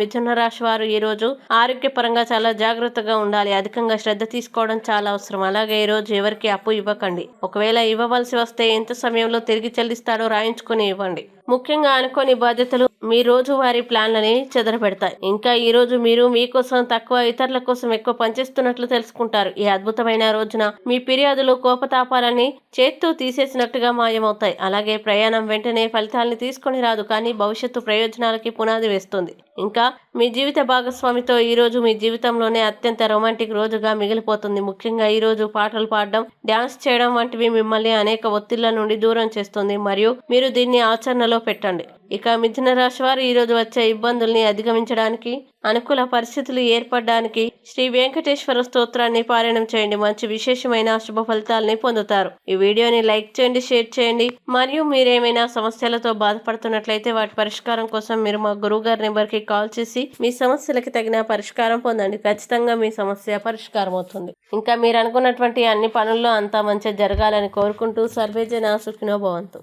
మిథున రాశి వారు ఈరోజు ఆరోగ్యపరంగా చాలా జాగ్రత్తగా ఉండాలి. అధికంగా శ్రద్ధ తీసుకోవడం చాలా అవసరం. అలాగే ఈ రోజు ఎవరికి అప్పు ఇవ్వకండి. ఒకవేళ ఇవ్వవలసి వస్తే ఎంత సమయంలో తిరిగి చెల్లిస్తాడో రాయించుకుని ఇవ్వండి. ముఖ్యంగా అనుకోని బాధ్యతలు మీ రోజువారీ ప్లాన్లని చెదరపెడతాయి ఇంకా ఈ రోజు మీరు మీకోసం తక్కువ ఇతరుల కోసం ఎక్కువ పనిచేస్తున్నట్లు తెలుసుకుంటారు. ఈ అద్భుతమైన రోజున మీ ఫిర్యాదులు కోపతాపాలని చేత్తో తీసేసినట్టుగా మాయమవుతాయి. అలాగే ప్రయాణం వెంటనే ఫలితాలని తీసుకొని రాదు. కానీ భవిష్యత్తు ప్రయోజనాలకి పునాది వేస్తుంది. ఇంకా మీ జీవిత భాగస్వామితో ఈ రోజు మీ జీవితంలోనే అత్యంత రొమాంటిక్ రోజుగా మిగిలిపోతుంది. ముఖ్యంగా ఈ రోజు పాటలు పాడడం డ్యాన్స్ చేయడం వంటివి మిమ్మల్ని అనేక ఒత్తిళ్ళ నుండి దూరం చేస్తుంది. మరియు మీరు దీన్ని ఆచరణలో పెట్టండి. ఇక మిథున రాశి వారు ఈరోజు వచ్చే ఇబ్బందుల్ని అధిగమించడానికి అనుకూల పరిస్థితులు ఏర్పడడానికి శ్రీ వెంకటేశ్వర స్తోత్రాన్ని పారాయణం చేయండి. మంచి విశేషమైన శుభ ఫలితాలని పొందుతారు. ఈ వీడియోని లైక్ చేయండి షేర్ చేయండి. మరియు మీరేమైనా సమస్యలతో బాధపడుతున్నట్లయితే వాటి పరిష్కారం కోసం మీరు మా గురువు గారి నెంబర్కి కాల్ చేసి మీ సమస్యలకి తగిన పరిష్కారం పొందండి. ఖచ్చితంగా మీ సమస్య పరిష్కారం అవుతుంది. ఇంకా మీరు అనుకున్నటువంటి అన్ని పనుల్లో అంతా మంచిగా జరగాలని కోరుకుంటూ సర్వేజన సుఖినో భవంతు